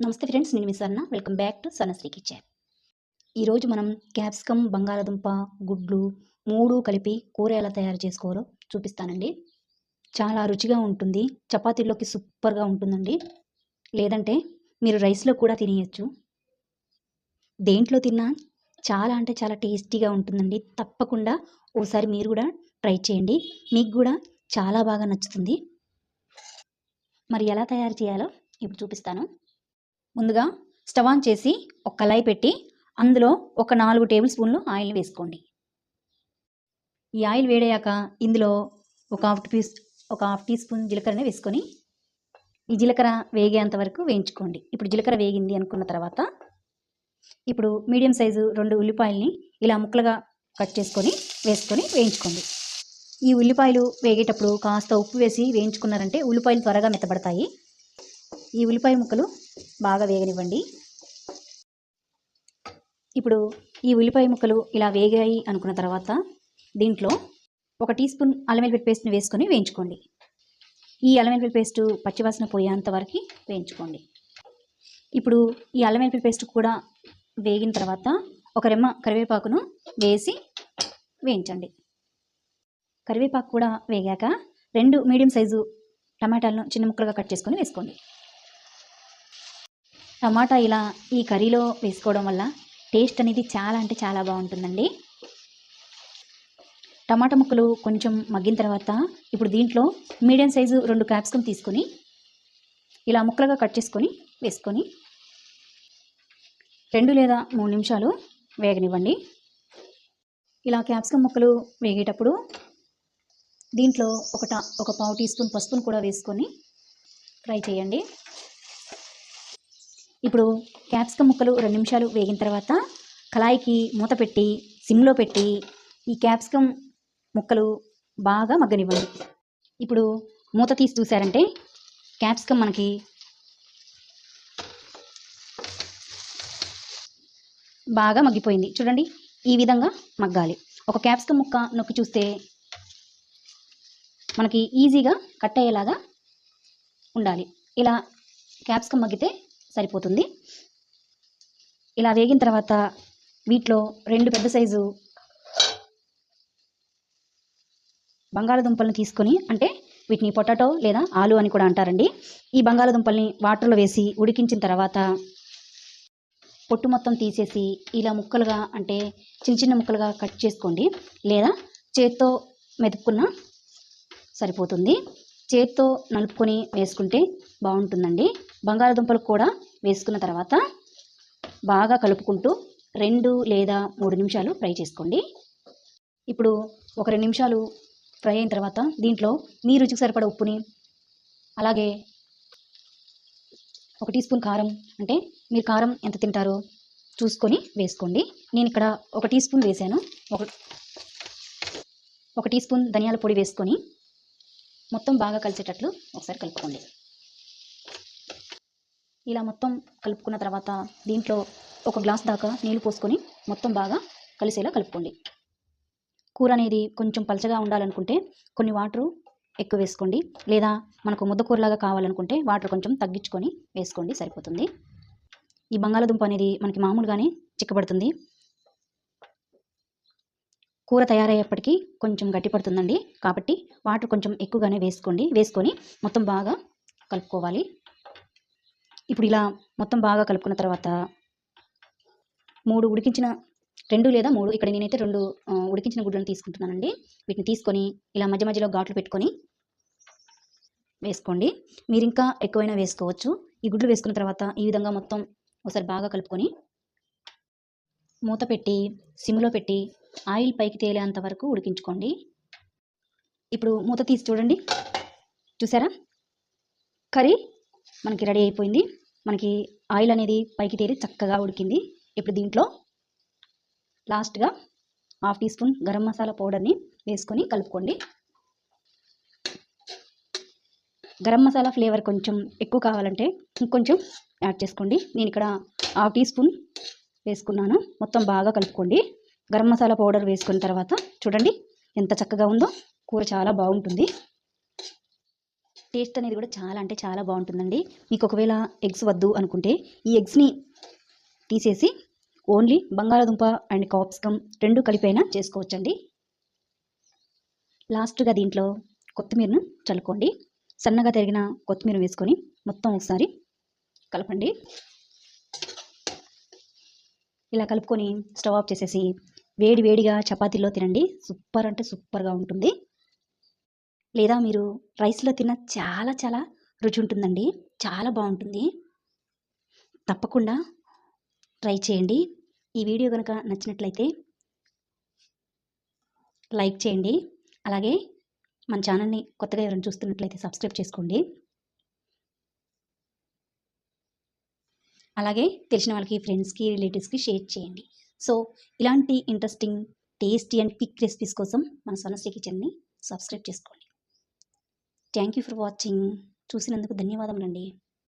నమస్తే ఫ్రెండ్స్ నేను మీ Sanna welcome back to Sannasri kitchen. ఈరోజు మనం క్యాప్సికమ్ బంగాళాదుంప గుడ్లు మూడు కలిపి కూర ఎలా తయారు చేసుకోవాలో చూపిస్తానండి. చాలా రుచిగా ఉంటుంది. చపాతీలోకి సూపర్గా ఉంటుందండి. లేదంటే మీరు రైస్లో కూడా తినేయచ్చు. దేంట్లో తిన్నా చాలా అంటే చాలా టేస్టీగా ఉంటుందండి. తప్పకుండా ఓసారి మీరు కూడా ట్రై చేయండి. మీకు కూడా చాలా బాగా నచ్చుతుంది. మరి ఎలా తయారు చేయాలో ఇప్పుడు చూపిస్తాను. ముందుగా స్టవ్ ఆన్ చేసి ఒక కళాయి పెట్టి అందులో ఒక నాలుగు టేబుల్ స్పూన్లు ఆయిల్ వేసుకోండి. ఈ ఆయిల్ వేడయ్యాక ఇందులో ఒక హాఫ్ టీ ఒక హాఫ్ టీ స్పూన్ జీలకర్రని వేసుకొని ఈ జీలకర్ర వేగేంత వరకు వేయించుకోండి. ఇప్పుడు జీలకర్ర వేగింది అనుకున్న తర్వాత ఇప్పుడు మీడియం సైజు రెండు ఉల్లిపాయల్ని ఇలా ముక్కలుగా కట్ చేసుకొని వేసుకొని వేయించుకోండి. ఈ ఉల్లిపాయలు వేగేటప్పుడు కాస్త ఉప్పు వేసి వేయించుకున్నారంటే ఉల్లిపాయలు త్వరగా మెత్తబడతాయి. ఈ ఉల్లిపాయ ముక్కలు బాగా వేగనివ్వండి. ఇప్పుడు ఈ ఉల్లిపాయ ముక్కలు ఇలా వేగాయి అనుకున్న తర్వాత దీంట్లో ఒక టీ స్పూన్ అల్లం వెల్లుల్లి పేస్ట్ని వేసుకొని వేయించుకోండి. ఈ అల్లం వెల్లుల్లి పేస్ట్ పచ్చివాసన పోయేంత వరకు వేయించుకోండి. ఇప్పుడు ఈ అల్లం వెల్లుల్లి పేస్ట్ కూడా వేగిన తర్వాత ఒక రెమ్మ కరివేపాకును వేసి వేయించండి. కరివేపాకు కూడా వేగాక రెండు మీడియం సైజు టమాటాలను చిన్న ముక్కలుగా కట్ చేసుకొని వేసుకోండి. టమాటా ఇలా ఈ కర్రీలో వేసుకోవడం వల్ల టేస్ట్ అనేది చాలా అంటే చాలా బాగుంటుందండి. టమాటా ముక్కలు కొంచెం మగ్గిన తర్వాత ఇప్పుడు దీంట్లో మీడియం సైజు రెండు క్యాప్సికమ్ తీసుకొని ఇలా ముక్కలుగా కట్ చేసుకొని వేసుకొని రెండు లేదా మూడు నిమిషాలు వేగనివ్వండి. ఇలా క్యాప్సికమ్ ముక్కలు వేగేటప్పుడు దీంట్లో ఒక ఒక పావు టీ స్పూన్ పసుపును కూడా వేసుకొని ఫ్రై చేయండి. ఇప్పుడు క్యాప్సికమ్ ముక్కలు రెండు నిమిషాలు వేగిన తర్వాత కళాయికి మూత పెట్టి సిమ్లో పెట్టి ఈ క్యాప్సికమ్ ముక్కలు బాగా మగ్గనివ్వండి. ఇప్పుడు మూత తీసి చూసారంటే క్యాప్సికమ్ మనకి బాగా మగ్గిపోయింది. చూడండి ఈ విధంగా మగ్గాలి. ఒక క్యాప్సికమ్ ముక్క నొక్కి చూస్తే మనకి ఈజీగా కట్ అయ్యేలాగా ఉండాలి. ఇలా క్యాప్సికమ్ మగ్గితే సరిపోతుంది. ఇలా వేగిన తర్వాత వీటిలో రెండు పెద్ద సైజు బంగాళదుంపలను తీసుకొని అంటే వీటిని పొటాటో లేదా ఆలు అని కూడా అంటారండి. ఈ బంగాళదుంపల్ని వాటర్లో వేసి ఉడికించిన తర్వాత పొట్టు మొత్తం తీసేసి ఇలా ముక్కలుగా అంటే చిన్న చిన్న ముక్కలుగా కట్ చేసుకోండి. లేదా చేత్తో మెదుపుకున్న సరిపోతుంది. చేత్తో నలుపుకొని వేసుకుంటే బాగుంటుందండి. బంగాళదుంపలు కూడా వేసుకున్న తర్వాత బాగా కలుపుకుంటూ రెండు లేదా మూడు నిమిషాలు ఫ్రై చేసుకోండి. ఇప్పుడు ఒక రెండు నిమిషాలు ఫ్రై అయిన తర్వాత దీంట్లో మీ రుచికి సరిపడ ఉప్పుని అలాగే ఒక టీ స్పూన్ కారం అంటే మీరు కారం ఎంత తింటారో చూసుకొని వేసుకోండి. నేను ఇక్కడ ఒక టీ స్పూన్ వేసాను. ఒక ఒక టీ స్పూన్ ధనియాల పొడి వేసుకొని మొత్తం బాగా కలిసేటట్లు ఒకసారి కలుపుకోండి. ఇలా మొత్తం కలుపుకున్న తర్వాత దీంట్లో ఒక గ్లాస్ దాకా నీళ్ళు పోసుకొని మొత్తం బాగా కలిసేలా కలుపుకోండి. కూర అనేది కొంచెం పలచగా ఉండాలనుకుంటే కొన్ని వాటరు ఎక్కువ వేసుకోండి. లేదా మనకు ముద్దకూరలాగా కావాలనుకుంటే వాటర్ కొంచెం తగ్గించుకొని వేసుకోండి సరిపోతుంది. ఈ బంగాళదుంప అనేది మనకి మామూలుగానే చిక్కబడుతుంది. కూర తయారయ్యేప్పటికీ కొంచెం గట్టిపడుతుందండి కాబట్టి వాటర్ కొంచెం ఎక్కువగానే వేసుకోండి. వేసుకొని మొత్తం బాగా కలుపుకోవాలి. ఇప్పుడు ఇలా మొత్తం బాగా కలుపుకున్న తర్వాత మూడు ఉడికించిన రెండు లేదా మూడు ఇక్కడ నేనైతే రెండు ఉడికించిన గుడ్లను తీసుకుంటున్నానండి. వీటిని తీసుకొని ఇలా మధ్య మధ్యలో ఘాట్లు పెట్టుకొని వేసుకోండి. మీరు ఇంకా ఎక్కువైనా వేసుకోవచ్చు. ఈ గుడ్లు వేసుకున్న తర్వాత ఈ విధంగా మొత్తం ఒకసారి బాగా కలుపుకొని మూత పెట్టి సిమ్లో పెట్టి ఆయిల్ పైకి తేలేంత వరకు ఉడికించుకోండి. ఇప్పుడు మూత తీసి చూడండి. చూసారా? కర్రీ మనకి రెడీ అయిపోయింది. మనకి ఆయిల్ అనేది పైకి తేలి చక్కగా ఉడికింది. ఇప్పుడు దీంట్లో లాస్ట్గా half teaspoon garam masala పౌడర్ని వేసుకొని కలుపుకోండి. గరం మసాలా ఫ్లేవర్ కొంచెం ఎక్కువ కావాలంటే ఇంకొంచెం యాడ్ చేసుకోండి. నేను ఇక్కడ హాఫ్ టీ స్పూన్ వేసుకున్నాను. మొత్తం బాగా కలుపుకోండి. గరం మసాలా పౌడర్ వేసుకున్న తర్వాత చూడండి ఎంత చక్కగా ఉందో. కూర చాలా బాగుంటుంది. టేస్ట్ అనేది కూడా చాలా అంటే చాలా బాగుంటుందండి. మీకు ఒకవేళ ఎగ్స్ వద్దు అనుకుంటే ఈ ఎగ్స్ని తీసేసి ఓన్లీ బంగాళాదుంప అండ్ కాప్సికమ్ రెండు కలిపైనా చేసుకోవచ్చండి. లాస్ట్గా దీంట్లో కొత్తిమీరను చల్లుకోండి. సన్నగా తరిగిన కొత్తిమీర వేసుకొని మొత్తం ఒకసారి కలపండి. ఇలా కలుపుకొని స్టవ్ ఆఫ్ చేసేసి వేడి వేడిగా చపాతీలో తినండి. సూపర్ అంటే సూపర్గా ఉంటుంది. లేదా మీరు రైస్లో తిన్న చాలా చాలా రుచి ఉంటుందండి చాలా బాగుంటుంది తప్పకుండా ట్రై చేయండి. ఈ వీడియో కనుక నచ్చినట్లయితే లైక్ చేయండి. అలాగే మన ఛానల్ని కొత్తగా ఎవరైనా చూస్తున్నట్లయితే సబ్స్క్రైబ్ చేసుకోండి. అలాగే తెలిసిన వాళ్ళకి ఫ్రెండ్స్కి రిలేటివ్స్కి షేర్ చేయండి. సో ఇలాంటి interesting tasty and quick recipes కోసం మన సొనశ్రీ కిచెన్ని సబ్స్క్రైబ్ చేసుకోండి. థ్యాంక్ యూ ఫర్ వాచింగ్ చూసినందుకు ధన్యవాదములండి.